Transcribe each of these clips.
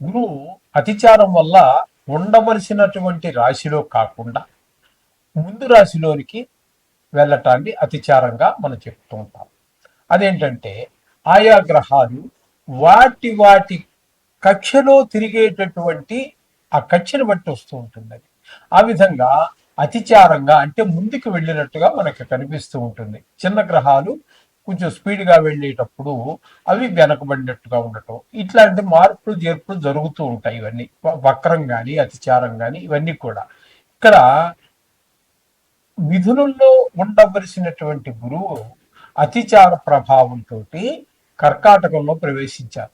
గురువు అతిచారం వల్ల ఉండవలసినటువంటి రాశిలో కాకుండా ముందు రాశిలోనికి వెళ్ళటాన్ని అతిచారంగా మనం చెప్తూ ఉంటాం. అదేంటంటే ఆయా గ్రహాలు వాటి వాటి కక్షలో తిరిగేటటువంటి ఆ కక్షను బట్టి వస్తూ ఉంటుంది. అది ఆ విధంగా అతిచారంగా అంటే ముందుకు వెళ్ళినట్టుగా మనకి కనిపిస్తూ ఉంటుంది. చిన్న గ్రహాలు కొంచెం స్పీడ్గా వెళ్ళేటప్పుడు అవి వెనకబడినట్టుగా ఉండటం. ఇట్లాంటి మార్పులు చేర్పులు జరుగుతూ ఉంటాయి ఇవన్నీ. వ- వక్రం కానీ అతిచారం కానీ ఇవన్నీ కూడా. ఇక్కడ మిథునుల్లో ఉండవలసినటువంటి గురువు అతిచార ప్రభావంతో కర్కాటకంలో ప్రవేశించారు.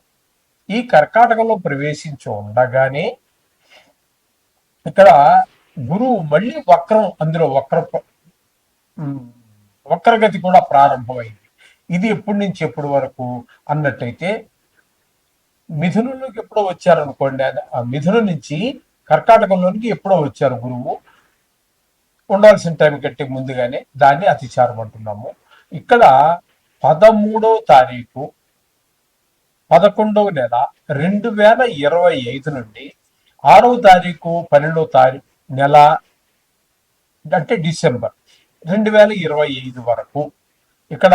ఈ కర్కాటకంలో ప్రవేశించి ఉండగానే ఇక్కడ గురువు మళ్ళీ వక్రం అందులో వక్ర వక్రగతి కూడా ప్రారంభమైంది. ఇది ఎప్పటి నుంచి ఎప్పటి వరకు అన్నట్టయితే మిథునంలోకి ఎప్పుడో వచ్చారనుకోండి ఆ మిథునం నుంచి కర్కాటకంలోనికి ఎప్పుడో వచ్చారు గురువు. ఉండాల్సిన టైం కంటే ముందుగానే దాన్ని అతిచారం అంటున్నాము. ఇక్కడ పదమూడవ తారీఖు పదకొండవ నెల రెండు వేల ఇరవై ఐదు నుండి ఆరవ తారీఖు పన్నెండవ తారీఖు నెల అంటే డిసెంబర్ రెండు వేల ఇరవై ఐదు వరకు. ఇక్కడ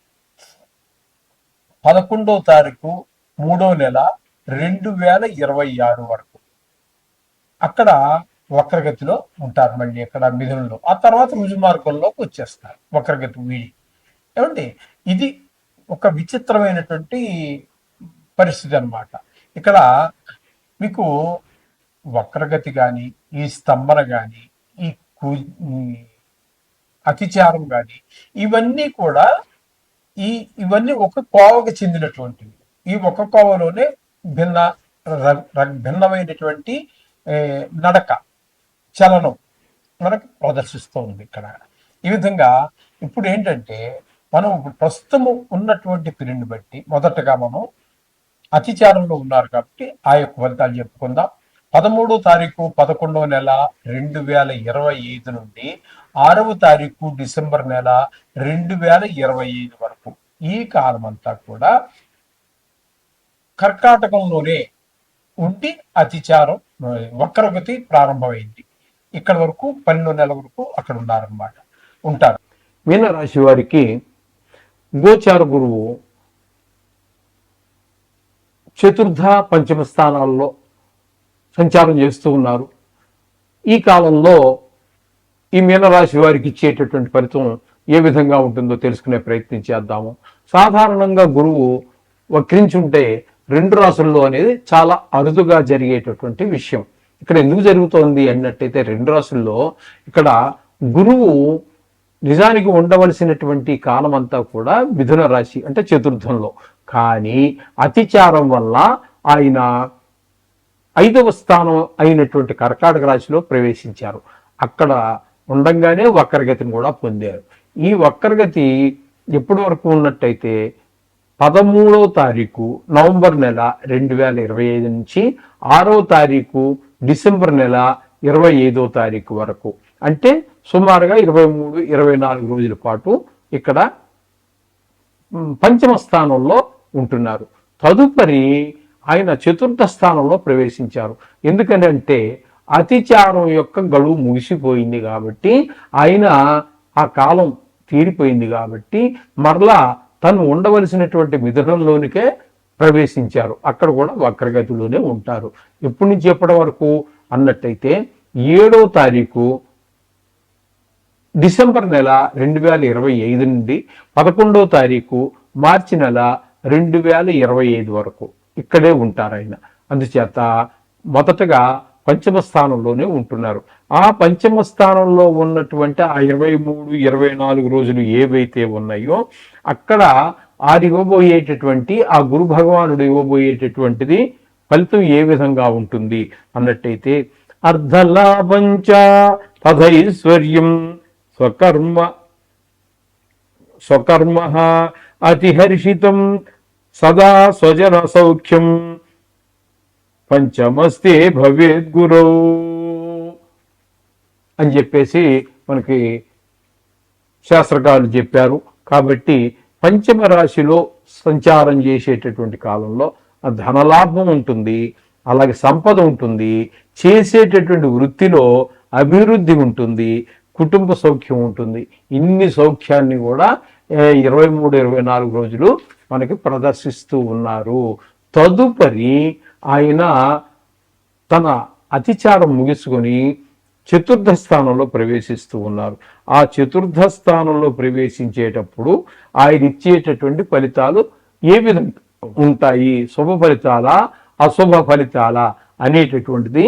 పదకొండవ తారీఖు మూడో నెల రెండు వేల ఇరవై ఆరు వరకు. అక్కడ వక్రగతిలో ఉంటారు మళ్ళీ అక్కడ మిథునంలో. ఆ తర్వాత రుజు మార్గంలోకి వచ్చేస్తారు వక్రగతి వీడి. ఏమండి? ఇది ఒక విచిత్రమైనటువంటి పరిస్థితి అన్నమాట. ఇక్కడ మీకు వక్రగతి కానీ ఈ స్తంభన కానీ ఈ ఈ అతిచారం కానీ ఇవన్నీ కూడా ఈ ఇవన్నీ ఒక కోవకు చెందినటువంటివి. ఈ ఒక కోవలోనే భిన్న భిన్నమైనటువంటి నడక చలనం మనకు ప్రదర్శిస్తోంది ఇక్కడ. ఈ విధంగా ఇప్పుడు ఏంటంటే మనం ప్రస్తుతము ఉన్నటువంటి పీరియడ్ని బట్టి మొదటగా మనం అతిచారంలో ఉన్నారు కాబట్టి ఆ యొక్క ఫలితాలు చెప్పుకుందాం. పదమూడో తారీఖు పదకొండవ నెల రెండు వేల ఇరవై ఐదు నుండి ఆరవ తారీఖు డిసెంబర్ నెల రెండు వేల ఇరవై ఐదు వరకు. ఈ కాలం అంతా కూడా కర్కాటకంలోనే ఉండి అతిచారం వక్రగతి ప్రారంభమైంది. ఇక్కడ వరకు పన్నెండు నెలల వరకు అక్కడ ఉన్నారన్నమాట ఉంటారు. మీనరాశి వారికి గోచార గురువు చతుర్థ పంచమ స్థానాల్లో సంచారం చేస్తూ ఉన్నారు. ఈ కాలంలో ఈ మీనరాశి వారికి ఇచ్చేటటువంటి ఫలితం ఏ విధంగా ఉంటుందో తెలుసుకునే ప్రయత్నం చేద్దాము. సాధారణంగా గురువు వక్రించుంటే రెండు రాసుల్లో అనేది చాలా అరుదుగా జరిగేటటువంటి విషయం. ఇక్కడ ఎందుకు జరుగుతోంది అన్నట్టయితే రెండు రాసుల్లో ఇక్కడ గురువు నిజానికి ఉండవలసినటువంటి కాలం అంతా కూడా మిథున రాశి అంటే చతుర్థంలో. కానీ అతిచారం వల్ల ఆయన ఐదవ స్థానం అయినటువంటి కర్కాటక రాశిలో ప్రవేశించారు. అక్కడ ఉండంగానే వక్రగతిని కూడా పొందారు. ఈ వక్రగతి ఎప్పటి వరకు ఉన్నట్టయితే పదమూడవ తారీఖు నవంబర్ నెల రెండు వేల ఇరవై ఐదు నుంచి ఆరవ తారీఖు డిసెంబర్ నెల ఇరవై ఐదో తారీఖు వరకు. అంటే సుమారుగా ఇరవై మూడు ఇరవై నాలుగు రోజుల పాటు ఇక్కడ పంచమ స్థానంలో ఉంటున్నారు. తదుపరి ఆయన చతుర్థ స్థానంలో ప్రవేశించారు. ఎందుకని అంటే అతిచారం యొక్క గడువు ముగిసిపోయింది కాబట్టి ఆయన ఆ కాలం తీరిపోయింది కాబట్టి మరలా తను ఉండవలసినటువంటి మిథునంలోనికే ప్రవేశించారు. అక్కడ కూడా వక్రగతిలోనే ఉంటారు. ఎప్పటి నుంచి ఎప్పటి వరకు? అన్నట్టయితే ఏడో తారీఖు డిసెంబర్ నెల రెండు వేల ఇరవై ఐదు నుండి పదకొండో తారీఖు మార్చి నెల రెండు వేల ఇరవై ఐదు వరకు ఇక్కడే ఉంటారు ఆయన. అందుచేత మొదటగా పంచమ స్థానంలోనే ఉంటున్నారు. ఆ పంచమ స్థానంలో ఉన్నటువంటి ఆ ఇరవై మూడు ఇరవై నాలుగు రోజులు ఏవైతే ఉన్నాయో అక్కడ ఆది ఇవ్వబోయేటటువంటి ఆ గురు భగవానుడు ఇవ్వబోయేటటువంటిది ఫలితం ఏ విధంగా ఉంటుంది అన్నట్టయితే అర్ధలాభంచ తథైశ్వర్యం స్వకర్మ స్వకర్మ అతిహర్షితం సదా స్వజన సౌఖ్యం పంచమస్తే భవేద్గురూ అని చెప్పేసి మనకి శాస్త్రకారులు చెప్పారు. కాబట్టి పంచమ రాశిలో సంచారం చేసేటటువంటి కాలంలో ధనలాభం ఉంటుంది అలాగే సంపద ఉంటుంది చేసేటటువంటి వృత్తిలో అభివృద్ధి ఉంటుంది కుటుంబ సౌఖ్యం ఉంటుంది. ఇన్ని సౌఖ్యాన్ని కూడా ఇరవై మూడు ఇరవై నాలుగు రోజులు మనకి ప్రదర్శిస్తూ ఉన్నారు. తదుపరి ఆయన తన అతిచారం ముగిసుకొని చతుర్థ స్థానంలో ప్రవేశిస్తూ ఉన్నారు. ఆ చతుర్థ స్థానంలో ప్రవేశించేటప్పుడు ఆయన ఇచ్చేటటువంటి ఫలితాలు ఏ విధంగా ఉంటాయి? శుభ ఫలితాలా? అశుభ ఫలితాలా? అనేటటువంటిది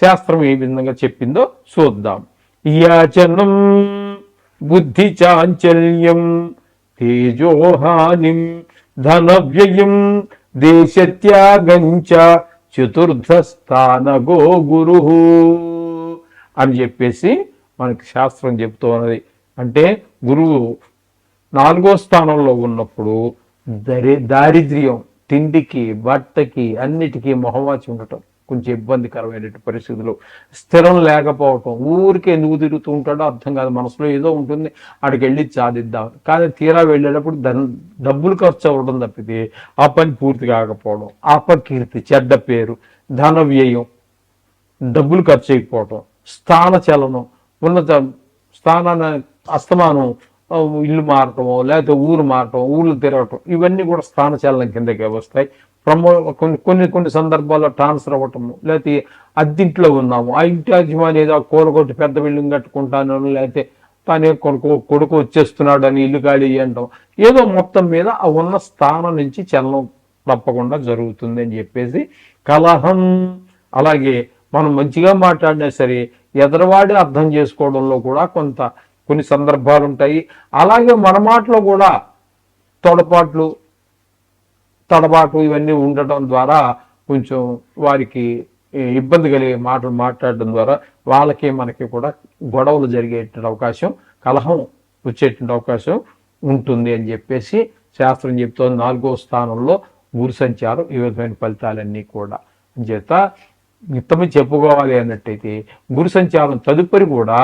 శాస్త్రం ఏ విధంగా చెప్పిందో చూద్దాం. యాచనం బుద్ధి చాంచల్యం తేజోహానిం ధన వ్యయం దేశత్యాగంచ చతుర్థ స్థానగో గురు. అని చెప్పేసి మనకి శాస్త్రం చెప్తూ ఉన్నది. అంటే గురువు నాలుగో స్థానంలో ఉన్నప్పుడు దరి దారిద్ర్యం తిండికి బట్టకి అన్నిటికీ మొహమాచి ఉండటం. కొంచెం ఇబ్బందికరమైనటువంటి పరిస్థితులు. స్థిరం లేకపోవటం. ఊరికి ఎందుకు తిరుగుతూ ఉంటాడో అర్థం కాదు. మనసులో ఏదో ఉంటుంది. ఆడికి వెళ్ళి సాధిద్దాం కానీ తీరా వెళ్ళేటప్పుడు ధన్ డబ్బులు ఖర్చు అవ్వడం తప్పితే ఆ పని పూర్తి కాకపోవడం అపకీర్తి చెడ్డ పేరు ధన వ్యయం డబ్బులు ఖర్చు అయిపోవటం స్థాన చలనం ఉన్నత స్థానాన్ని అస్తమానం ఇల్లు మారటం లేకపోతే ఊరు మారటం ఊళ్ళు తిరగటం ఇవన్నీ కూడా స్థాన చలనం కిందకే వస్తాయి. ప్రమో కొన్ని కొన్ని కొన్ని సందర్భాల్లో ట్రాన్స్ఫర్ అవ్వటము లేకపోతే అద్దింట్లో ఉన్నాము. ఆ ఇంటి యాజమాని ఏదో కూరగొట్టి పెద్ద బిల్డింగ్ కట్టుకుంటాను లేకపోతే తనే కొడుకు కొడుకు వచ్చేస్తున్నాడు అని ఇల్లు ఖాళీ చేయడం ఏదో మొత్తం మీద ఆ ఉన్న స్థానం నుంచి చలనం తప్పకుండా జరుగుతుంది అని చెప్పేసి కలహం. అలాగే మనం మంచిగా మాట్లాడినా సరే ఎదరవాడి అర్థం చేసుకోవడంలో కూడా కొంత కొన్ని సందర్భాలు ఉంటాయి అలాగే మన మాటలో కూడా తొడపాట్లు తడబాటు ఇవన్నీ ఉండటం ద్వారా కొంచెం వారికి ఇబ్బంది కలిగే మాటలు మాట్లాడడం ద్వారా వాళ్ళకి మనకి కూడా గొడవలు జరిగేటువంటి అవకాశం కలహం వచ్చేటువంటి అవకాశం ఉంటుంది అని చెప్పేసి శాస్త్రం చెప్తోంది. నాలుగో స్థానంలో గురు సంచారం ఈ విధమైన ఫలితాలన్నీ కూడా. చేత మిత్తమే చెప్పుకోవాలి అన్నట్టయితే గురు సంచారం తదుపరి కూడా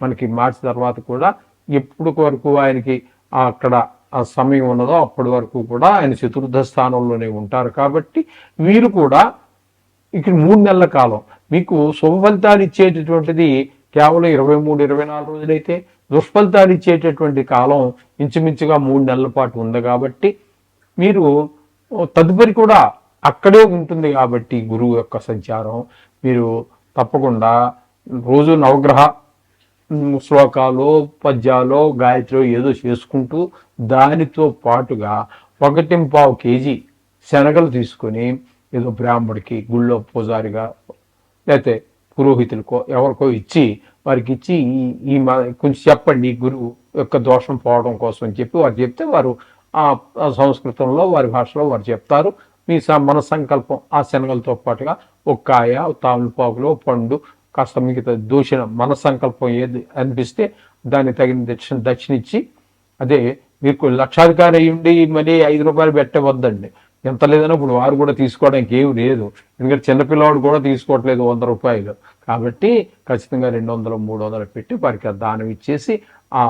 మనకి మార్చి తర్వాత కూడా ఎప్పుడు వరకు ఆయనకి అక్కడ సమయం ఉన్నదో అప్పటి వరకు కూడా ఆయన చతుర్థ స్థానంలోనే ఉంటారు కాబట్టి వీరు కూడా ఇక్కడ మూడు నెలల కాలం మీకు శుభ ఫలితాలు ఇచ్చేటటువంటిది కేవలం ఇరవై మూడు ఇరవై నాలుగు రోజులైతే దుష్ఫలితాలు ఇచ్చేటటువంటి కాలం ఇంచుమించుగా మూడు నెలల పాటు ఉంది కాబట్టి మీరు తదుపరి కూడా అక్కడే ఉంటుంది కాబట్టి గురువు యొక్క సంచారం. మీరు తప్పకుండా రోజు నవగ్రహ శ్లోకాలు పద్యాలు గాయత్రి ఏదో చేసుకుంటూ దానితో పాటుగా ఒకటి పావు కేజీ శనగలు తీసుకొని ఏదో బ్రాహ్మడికి గుళ్ళో పూజారిగా లేకపోతే పురోహితులకో ఎవరికో ఇచ్చి వారికి ఇచ్చి ఈ- ఈ మా కొంచెం చెప్పండి గురువు యొక్క దోషం పోవడం కోసం అని చెప్పి వారు చెప్తే వారు ఆ సంస్కృతంలో వారి భాషలో వారు చెప్తారు. మీ స- మన సంకల్పం ఆ శనగలతో పాటుగా ఒక కాయ తామలపాకులు పండు కాస్త మిగతా దూషణ మన సంకల్పం ఏది అనిపిస్తే దాన్ని తగిన దక్షిణ దక్షిణ ఇచ్చి అదే మీకు లక్షాధికారి అయ్యుండి ఉండి మళ్ళీ ఐదు రూపాయలు పెట్టవద్దండి ఎంత లేదన్నా ఇప్పుడు వారు కూడా తీసుకోవడానికి ఏమి లేదు. ఎందుకంటే చిన్నపిల్లవాడు కూడా తీసుకోవట్లేదు వంద రూపాయలు. కాబట్టి ఖచ్చితంగా రెండు వందలు మూడు వందలు పెట్టి వారికి దానం ఇచ్చేసి ఆ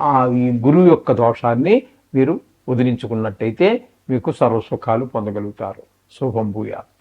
ఆ ఈ గురువు యొక్క దోషాన్ని మీరు వదిలించుకున్నట్టయితే మీకు సర్వసుఖాలు పొందగలుగుతారు. శుభం భూయాత్.